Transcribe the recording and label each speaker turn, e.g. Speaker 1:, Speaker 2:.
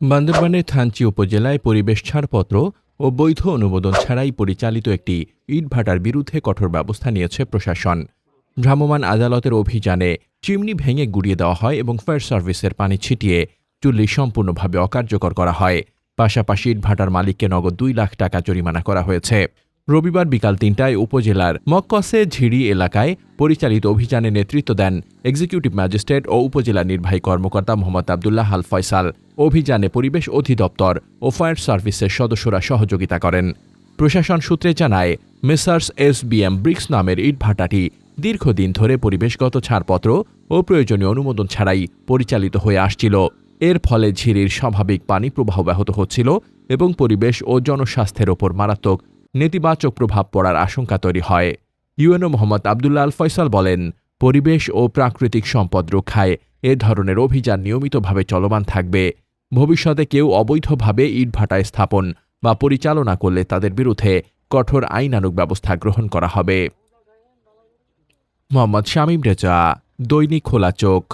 Speaker 1: বান্দরবানের থানচি উপজেলায় পরিবেশ ছাড়পত্র ও বৈধ অনুমোদন ছাড়াই পরিচালিত একটি ইটভাটার বিরুদ্ধে কঠোর ব্যবস্থা নিয়েছে প্রশাসন। ভ্রাম্যমাণ আদালতের অভিযানে চিমনি ভেঙে গুড়িয়ে দেওয়া হয় এবং ফায়ার সার্ভিসের পানি ছিটিয়ে চুল্লি সম্পূর্ণভাবে অকার্যকর করা হয়। পাশাপাশি ইটভাটার মালিককে নগদ দুই লাখ টাকা জরিমানা করা হয়েছে। রবিবার বিকাল তিনটায় উপজেলার মক্কসে ঝিড়ি এলাকায় পরিচালিত অভিযানে নেতৃত্ব দেন এক্সিকিউটিভ ম্যাজিস্ট্রেট ও উপজেলা নির্বাহী কর্মকর্তা মোহাম্মদ আবদুল্লাহ আল ফয়সাল। অভিযানে পরিবেশ অধিদপ্তর ও ফায়ার সার্ভিসের সদস্যরা সহযোগিতা করেন। প্রশাসন সূত্রে জানায়, মেসার্স এস বিএম ব্রিক্স নামের ইটভাটাটি দীর্ঘদিন ধরে পরিবেশগত ছাড়পত্র ও প্রয়োজনীয় অনুমোদন ছাড়াই পরিচালিত হয়ে আসছিল। এর ফলে ঝিরির স্বাভাবিক পানি প্রবাহ ব্যাহত হচ্ছিল এবং পরিবেশ ও জনস্বাস্থ্যের ওপর মারাত্মক নেতিবাচক প্রভাব পড়ার আশঙ্কা তৈরি হয়। ইউএনও মোহাম্মদ আবদুল্লাহ আল ফয়সাল বলেন, পরিবেশ ও প্রাকৃতিক সম্পদ রক্ষায় এ ধরনের অভিযান নিয়মিতভাবে চলমান থাকবে। ভবিষ্যতে কেউ অবৈধভাবে ইটভাটায় স্থাপন বা পরিচালনা করলে তাদের বিরুদ্ধে কঠোর আইনানুক ব্যবস্থা গ্রহণ করা হবে। মোহাম্মদ শামীম রেজা, দৈনিক খোলা চোখ।